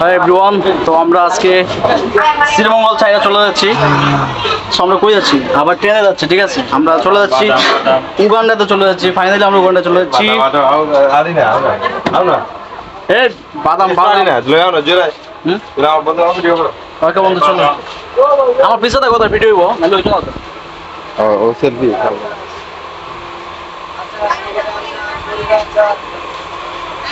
Hi everyone তো আমরা আজকে শ্রীমঙ্গল চাইনা চলে যাচ্ছি। আমরা কই যাচ্ছি? আবার ট্রেনে যাচ্ছি ঠিক আছে? আমরা চলে যাচ্ছি উগান্ডাতে চলে যাচ্ছি। ফাইনালি আমরা উগান্ডা চলে যাচ্ছি। এ বাদাম বাদাম। হুম? ওকে বন্ধু চলো। আমার পিছনে থাকো তার ভিডিও হইব। নাহলে ওই চলো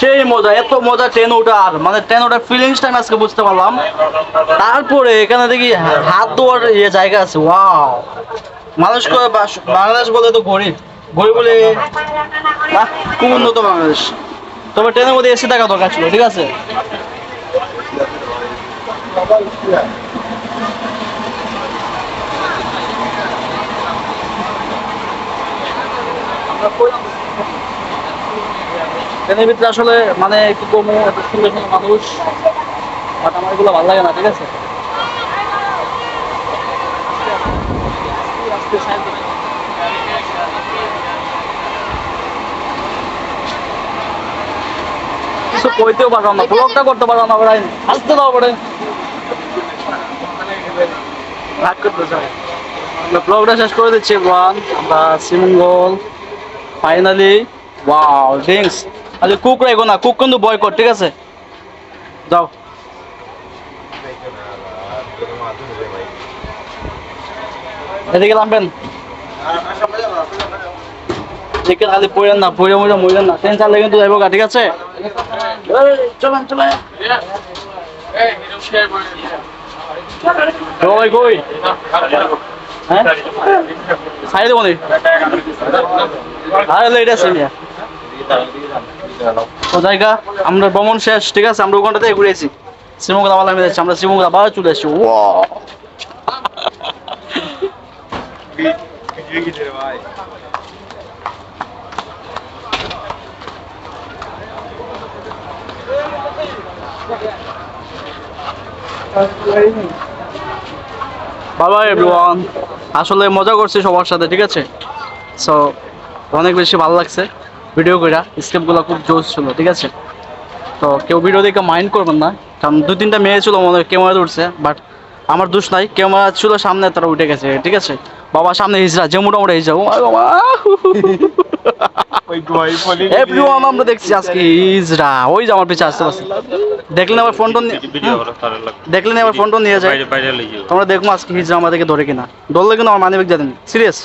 সেই মজা, এত মজা ট্রেন ওঠার মানে ট্রেন ওঠার ফিলিংসটা আমি আজকে বুঝতে পারলাম। তারপরে এখানে দেখি হাত ধোয়ার ইয়ে জায়গা আছে ওয়াও মানুষ করে বাংলাদেশ বলে তো গরিব গরিব বলে খুব উন্নত বাংলাদেশ। তবে ট্রেনের মধ্যে এসি থাকা দরকার ছিল, ঠিক আছে? ট্রেনের ভিতরে আসলে মানে একটু কমু এত সুন্দর সুন্দর মানুষ বাট আমার এগুলো ভালো লাগে না ঠিক আছে? কিছু কইতেও পারলাম না ব্লগটা করতে পারলাম না ভাই। আসতে দাও পরে রাগ করতে চাই। ব্লগটা শেষ করে দিচ্ছি ওয়ান আমরা শ্রীমঙ্গল ফাইনালি ওয়াও ড্রিঙ্কস আচ্ছা কুক রাখো না কুক কিন্তু বয় কর ঠিক আছে? যাও। এদিকে নামবেন। চিকেন খালি পড়েন না, পড়ে মরে মরেন না। ট্রেন চাললে কিন্তু যাইব ঠিক আছে? চলেন চলেন। কই কই হ্যাঁ? সাইড দেবো আরে, লেট আছে তো জায়গা, আমরা ভ্রমণ শেষ, ঠিক আছে? আমরা ওখানটাতে ঘুরেছি। শ্রীমঙ্গল আবার নামে আমরা শ্রীমঙ্গল আবার চলে এসেছি। ওয়া বাবা এভরিওয়ান আসলে মজা করছি সবার সাথে, ঠিক আছে? সো অনেক বেশি ভালো লাগছে। ভিডিও কইরা স্ক্রিপ্টগুলো খুব জোস ছিল ঠিক আছে? তো কেউ ভিডিও দেখে মাইন্ড করবেন না কারণ দু তিনটা মেয়ে ছিল মনে ক্যামেরা উঠছে বাট আমার দোষ নাই ক্যামেরা ছিল সামনে তারা উঠে গেছে ঠিক আছে? বাবা সামনে হিজরা যে মোটামুটি হিজরা ও বাবা এভরিওয়ান আমরা দেখছি আজকে হিজরা ওই যে আমার পিছে আসতে পারছে। দেখলেন আবার ফোন টোন দেখলেন আবার ফোন টোন নিয়ে যায়। তোমরা দেখব আজকে হিজরা আমাদেরকে ধরে কিনা। ধরলে কিন্তু আমার মানিব্যাগ দিয়ে সিরিয়াস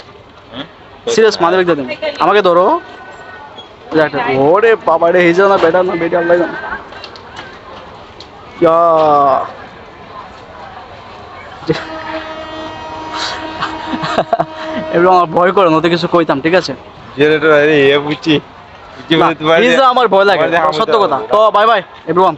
সিরিয়াস মানিব্যাগ দিয়ে আমাকে ধরো। ওরে বাবা রে না বেটা না বেটা আল্লাহ জানে ইয়া। এবার আমার ভয় করে নতে কিছু কইতাম ঠিক আছে? আমার ভয় লাগে সত্য কথা। তো বাই বাই এভরিওয়ান